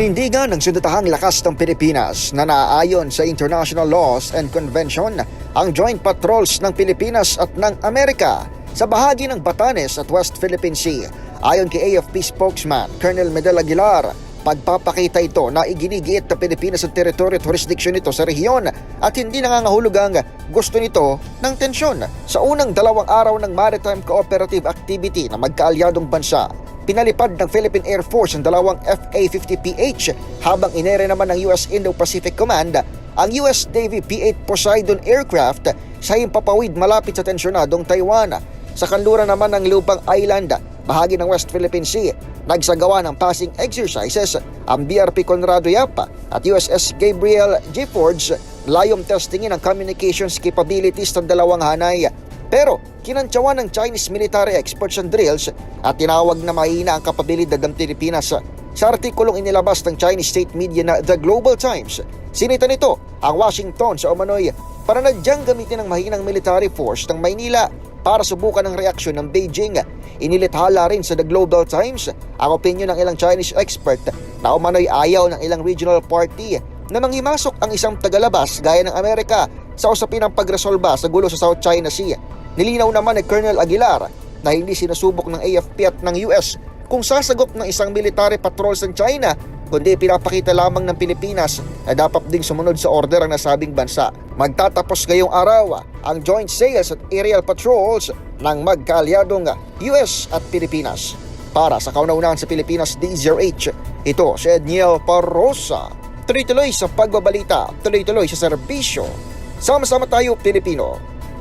Panindigan ng sundutahang lakas ng Pilipinas na naaayon sa international laws and convention ang joint patrols ng Pilipinas at ng Amerika sa bahagi ng Batanes at West Philippine Sea. Ayon kay AFP spokesman Colonel Medel Aguilar, pagpapakita ito na iginigiit ng Pilipinas ang teritoryo at jurisdiction nito sa rehiyon at hindi nangangahulugang gusto nito ng tensyon. Sa unang dalawang araw ng Maritime Cooperative Activity na magkaalyadong bansa, pinalipad ng Philippine Air Force ang dalawang FA-50PH habang inere naman ng US Indo-Pacific Command ang US Navy P-8 Poseidon aircraft sa himpapawid malapit sa tensyonadong Taiwan. Sa kanluran naman ng Lupang Island, bahagi ng West Philippine Sea, nagsagawa ng passing exercises ang BRP Conrado Yapa at USS Gabriel J. Forge layong testingin ang communications capabilities ng dalawang hanay pero kinantsawan ng Chinese military experts ang drills at tinawag na mahina ang kapabilidad ng Pilipinas. Sa artikulong inilabas ng Chinese state media na The Global Times, sinita nito ang Washington sa umano'y para nadyang gamitin ang mahinang military force ng Maynila para subukan ang reaksyon ng Beijing. Inilithala rin sa The Global Times ang opinion ng ilang Chinese expert na umano'y ayaw ng ilang regional party na manghimasok ang isang tagalabas gaya ng Amerika sa usapin ng pagresolba sa gulo sa South China Sea. Nilinaw naman ni Colonel Aguilar na hindi sinusubok ng AFP at ng US kung sasagop ng isang military patrols ng China kundi pinapakita lamang ng Pilipinas na dapat ding sumunod sa order ang nasabing bansa. Magtatapos ngayong araw ang joint sales at aerial patrols ng magkaalyadong US at Pilipinas. Para sa kaunaunahan sa Pilipinas DZRH, ito si Edniel Parrosa. Tuloy-tuloy sa pagbabalita, tuloy-tuloy sa serbisyo. Sama-sama tayo, Pilipino.